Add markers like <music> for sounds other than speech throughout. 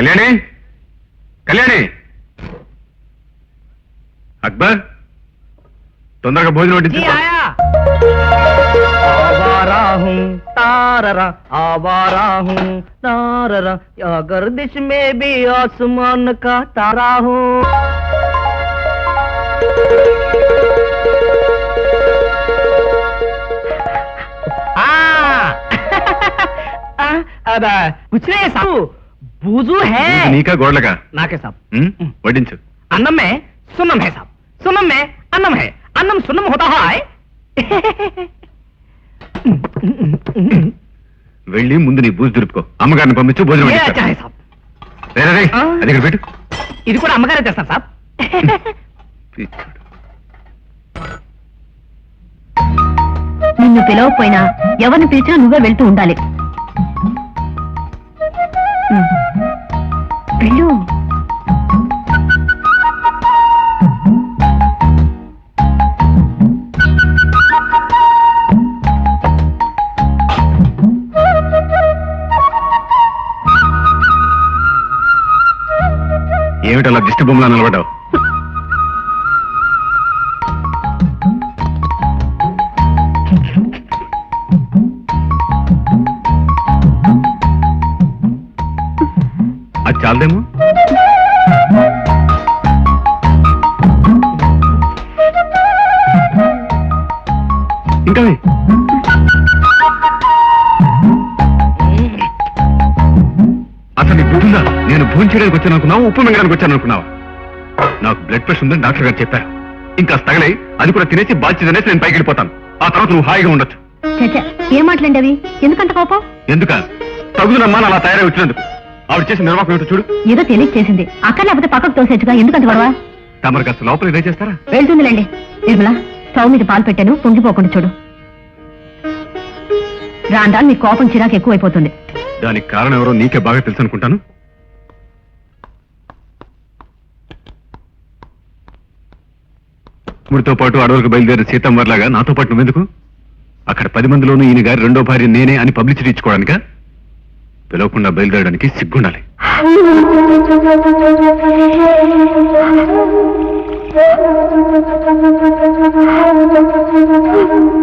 కళ్యాణి కళ్యాణి అక్బర్ తొందరగా భోజనం వడ్డించు आवारा हूँ ताररा आवारा हूँ ताररा या गर्दिश में भी आसमान का तारा हूँ आ, अब कुछ नहीं साहब బూజు హే. నీకా గోడలగా నాకే సాబ్. వడ్డించు. మే సున్నం హే సాబ్. సున్నమ్మే అన్నం హే. అన్నం సున్నం హోతా హాయ్. వెళ్ళి ముందు నీ బూజు దురుపుకో. అమ్మగారిని పంపించు భోజనం అది పెట్టు. ఇది కూడా అమ్మగారే చేస్తాను సాబ్. నిన్ను పిలవకపోయినా ఎవరిని పిలిచినా నువ్వే వెళ్తూ ఉండాలి. వెళ్ళు. ఏమిటలా అలా దిష్టి బొమ్మలా నిలబడ్డావు? వెయ్. అసలు బుద్ధిందా నేను భోజనం చేయడానికి వచ్చాను అనుకున్నావు? ఉప్పు మింగడానికి వచ్చాను అనుకున్నావా? నాకు బ్లడ్ ప్రెషర్ ఉందని డాక్టర్ గారు చెప్పారు. ఇంకా తగలై అది కూడా తినేసి బాధ్యత తినేసి నేను పైకి వెళ్ళిపోతాను. ఆ తర్వాత నువ్వు హాయిగా ఉండొచ్చు. ఏం మాట్లాడండి అవి? ఎందుకంత కోపం? ఎందుక? తగుదనమ్మా అలా తయారై వచ్చినందుకు. ఆవిడ చేసిన నిర్వాహకం ఏమిటో చూడు. ఏదో తెలియక చేసింది అక్కడ లేకపోతే పక్కకు తోసేట్టుగా ఎందుకంత గొడవ? తమరు కాస్త లోపల ఇదే చేస్తారా? వెళ్తుందిలేండి. నిర్మల స్టవ్ మీద పాలు పెట్టాను పొంగిపోకుండా చూడు. రాండా నీ కోపం చిరాకు ఎక్కువైపోతుంది. దానికి కారణం ఎవరో నీకే బాగా తెలుసు అనుకుంటాను ముడితో పాటు అడవులకు బయలుదేరిన సీతమ్మర్లాగా నాతో పాటు నువ్వెందుకు? అక్కడ పది మందిలోనూ ఈయన గారి రెండో భార్య నేనే అని పబ్లిసిటీ ఇచ్చుకోవడానికా? పిలవకుండా బయలుదేరడానికి సిగ్గుండాలి. <laughs>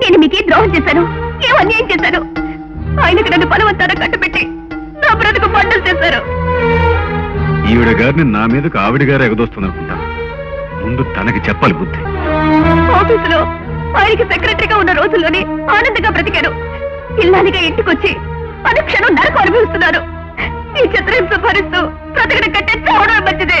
నేను మీకే ద్రోహం చేశాను? ఏం అన్యాయం చేశాను? ఆయనకు నన్ను బలవంతాన కట్టుబెట్టి నా బ్రతుకు పంటలు చేశారు. ఈవిడ గారిని నా మీదకు ఆవిడ గారు ఎగదోస్తుంది అనుకుంటాను ముందు తనకి చెప్పాలి బుద్ధి. ఆఫీసులో ఆయనకి సెక్రటరీగా ఉన్న రోజుల్లోనే ఆనందంగా బ్రతికాను. ఇల్లాలిగా ఇంటికొచ్చి అనుక్షణం నరకు అనుభవిస్తున్నాను. ఈ చిత్రహింస భరిస్తూ బ్రతకడం కంటే చావడం మంచిదే.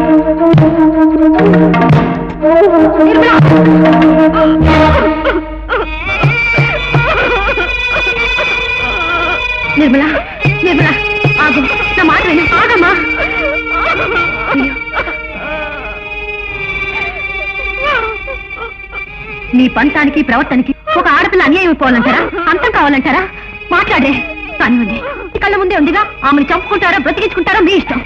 నీ పంతానికి ప్రవర్తనకి ఒక ఆడపిల్ల అన్యాయం పోవాలంటారా అంతం కావాలంటారా? మాట్లాడే. కానివ్వండి కళ్ళ ముందే ఉందిగా? ఆమెను చంపుకుంటారా? బ్రతికించుకుంటారా? మీ ఇష్టం.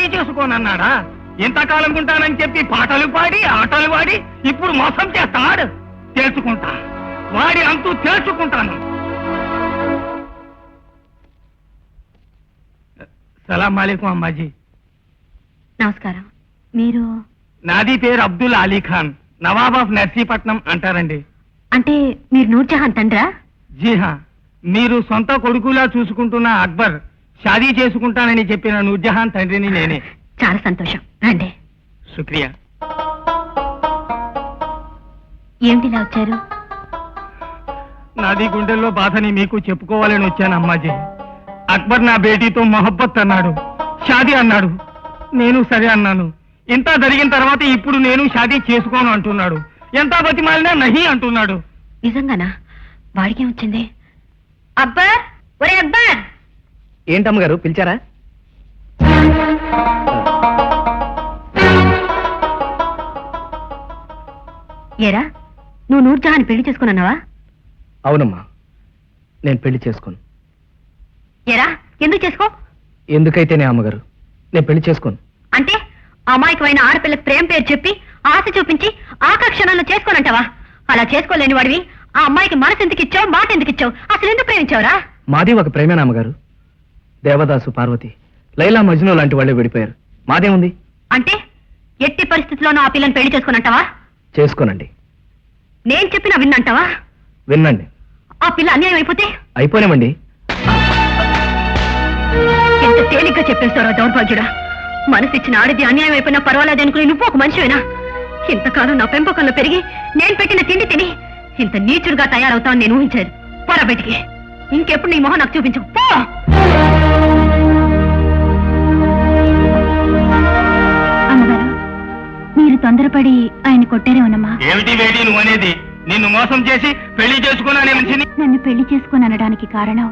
షాదీ చేసుకోనన్నాడా? ఇంతకాలం ఉంటానని చెప్పి పాటలు పాడి ఆటలు పాడి ఇప్పుడు మోసం చేస్తాడు. తెలుసుకుంటా వాడి అంతు తెలుసుకుంటాను సలాం అలైకుం అమ్మాజీ. నమస్కారం. మీరు? నాది పేరు అబ్దుల్ అలీ ఖాన్. నవాబ్ ఆఫ్ నర్సీపట్నం అంటారండి. అంటే మీరు నూర్జహాన్ తండ్రా? జీ హా మీరు సొంత కొడుకులా చూసుకుంటున్న అక్బర్. షాదీ చేసుకుంటానని చెప్పిన నూర్జహాన్ తండ్రిని నేనే. చాలా సంతోషం. రండి. శుక్రియా ఏమిటిలా వచ్చారు? నాది గుండెల్లో బాధని మీకు చెప్పుకోవాలని వచ్చాను అమ్మాజీ. అక్బర్ నా బేటీతో మొహబ్బత్ అన్నాడు. షాదీ అన్నాడు. నేను సరే అన్నాను. ఇంత జరిగిన తర్వాత ఇప్పుడు నేను షాదీ చేసుకోను అంటున్నాడు. ఎంత బతిమాలినా నహి అంటున్నాడు. నిజంగానా? వాడికేం వచ్చింది? అబ్బర్ ఒరే అబ్బర్ ఏంటమ్మగారు పిలిచారా? ఏరా నువ్వు నూర్జహాన్ పెళ్ళి చేసుకున్నావా అవునమ్మా నేను పెళ్ళి చేసుకోను. ఏరా ఎందుకు చేసుకో? ఎందుకైతేనే అమ్మగారు నేను పెళ్ళి చేసుకోను. అంటే అమాయకమైన ఆడపిల్లకి ప్రేమ పేరు చెప్పి ఆశ చూపించి ఆకర్షణలో చేసుకోనంటావా? అలా చేసుకోలేని వాడివి ఆ అమ్మాయికి మనసు ఎందుకు ఇచ్చావు మాట ఎందుకు ఇచ్చావు? అసలు ఎందుకు ప్రేమించావురా? మాది ఒక ప్రేమేనా అమ్మగారు? దేవదాసు పార్వతి లైలా మజ్ను లాంటి వాళ్ళే విడిపోయారు. మాదేముంది? అంటే ఎట్టి పరిస్థితుల్లోనూ ఆ పిల్లని పెళ్ళి చేసుకునంటావా? చేసుకోనండి. నేను చెప్పినా విన్నంటావా? వినండి ఆ పిల్ల అన్యాయం అయిపోతే? అయిపోనేమండి ఎంత తేలిగ్గా చెప్పేస్తారో దౌర్భాగ్యుడా. మనసిచ్చిన ఆడిది అన్యాయం అయిపోయినా పర్వాలేదు అనుకుని నువ్వు ఒక మనిషివేనా? ఇంతకాలం నా పెంపకంలో పెరిగి నేను పెట్టిన తిండి తిని ఇంత నీచుడుగా తయారవుతావని నేను ఊహించాను పోరా బయటికి. ఇంకెప్పుడు నీ మొహం నాకు చూపించు. పో! మీరు తొందరపడి ఆయన కొట్టారేమోనమ్మా. ఏమిటి వేడి నువ్వు అనేది? నిన్ను మోసం చేసి పెళ్ళి చేసుకున్నానే మనిషిని? నన్ను పెళ్ళి చేసుకుని అనడానికి కారణం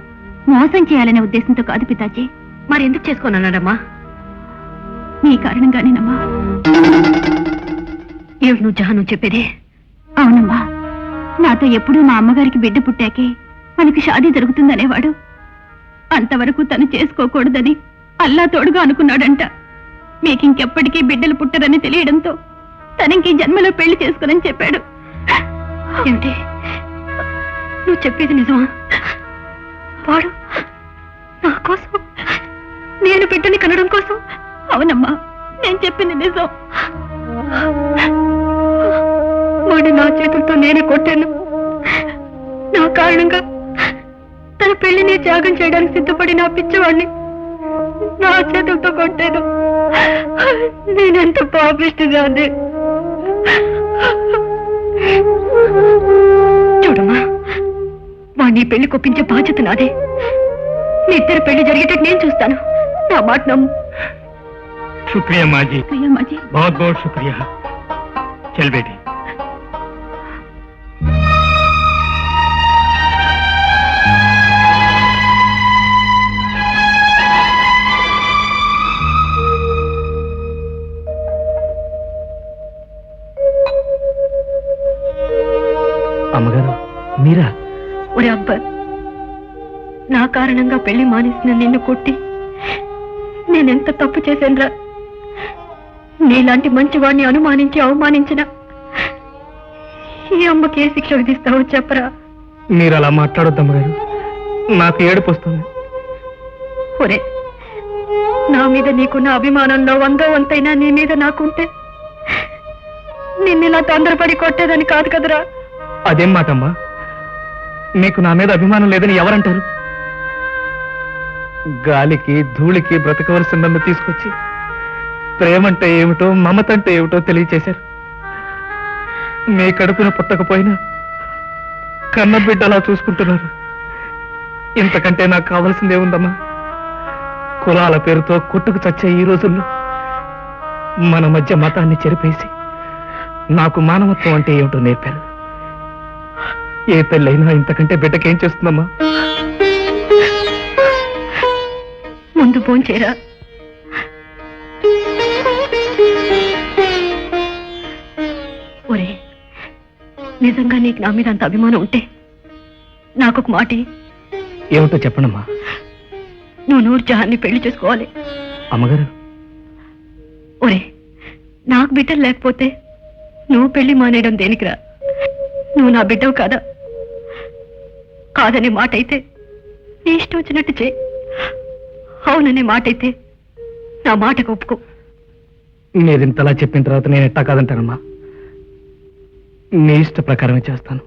మోసం చేయాలనే ఉద్దేశంతో కాదు పితాజీ. మరి ఎందుకు చేసుకున్నానమ్మా నీ కారణంగానేనమ్మా. ఏమిటి నువ్వు జహాను చెప్పేది? అవునమ్మా. నాతో ఎప్పుడూ మా అమ్మగారికి బిడ్డ పుట్టాకే మనకి షాదీ జరుగుతుందనేవాడు అంతవరకు తను చేసుకోకూడదని అల్లా తోడుగా అనుకున్నాడంట. మీకింకెప్పటికీ బిడ్డలు పుట్టరని తెలియడంతో తనకి జన్మలో పెళ్ళి చేసుకోనని చెప్పాడు. ఏమిటి? నువ్వు చెప్పేది నిజమా? వాడు నా కోసం నేను బిడ్డని కనడం కోసం? అవునమ్మా నేను చెప్పింది నిజం. వాడు నా చేతులతో నేనే కొట్టాను. నా కారణంగా తన పెళ్లిని త్యాగం చేయడానికి సిద్ధపడి నా పిచ్చివాడిని నా చేతులతో కొట్టాను నేనెంత పాపిస్తుందాన్ని చూడమ్మా వాణ్ణి పెళ్లి కొప్పించే బాధ్యత నాదే మీ ఇద్దరు పెళ్లి జరిగేటట్టు నేను చూస్తాను నా మాట నమ్ము శుక్రియా మాజీ అయ్యమ్మాజీ बहुत बहुत शुक्रिया चल बेटी అమ్మగారు మీరా? ఒరే అబ్బర్ నా కారణంగా పెళ్ళి మానేసిన నిన్ను కొట్టి నేనెంత తప్పు చేశానురా? నీలాంటి మంచివాడిని అనుమానించి అవమానించిన ఈ అమ్మకి ఏ శిక్ష విధిస్తావో చెప్పరా? మీరు అలా మాట్లాడొద్దు అమ్మగారు. నాకు ఏడుపు వస్తుంది. ఒరే నా మీద నీకున్న అభిమానంలో వందో వంతైనా నీ మీద నాకుంటే నిన్నిలా తొందరపడి కొట్టేదని కాదు కదరా? అదేం మాటమ్మా? మీకు నా మీద అభిమానం లేదని ఎవరంటారు? గాలికి ధూళికి బ్రతకవలసిన నన్ను తీసుకొచ్చి ప్రేమంటే ఏమిటో మమతంటే ఏమిటో తెలియచేశారు. మీ కడుపున పుట్టకపోయినా కన్న బిడ్డలా చూసుకుంటున్నారు. ఇంతకంటే నాకు కావాల్సిందే ఉందమ్మా. కులాల పేరుతో కొట్టుకు చచ్చే ఈ రోజుల్లో మన మధ్య మతాన్ని చెరిపేసి నాకు మానవత్వం అంటే ఏమిటో నేర్పారు. ఏ పెళ్ళైనా ఇంతకంటే బిడ్డకేం చేస్తుందమ్మా? ముందు భోంచేరా ఒరే నిజంగా నీకు నా మీద అంత అభిమానం ఉంటే నాకు ఒక మాట. ఏమిటో చెప్పండమ్మా నువ్వు నూరు జహాన్ని పెళ్ళి చేసుకోవాలి. అమ్మగారు. ఒరే నాకు బిడ్డలు లేకపోతే నువ్వు పెళ్ళి మానేయడం దేనికిరా? నువ్వు నా బిడ్డవు కాదా? కాదనే మాట అయితే నీ ఇష్టం వచ్చినట్టు చేయి. అవుననే మాట అయితే నా మాటకు ఒప్పుకో. నేదింతలా ఇంతలా చెప్పిన తర్వాత నేను ఎట్టా కాదంటానమ్మా. నీ ఇష్ట ప్రకారమే చేస్తాను.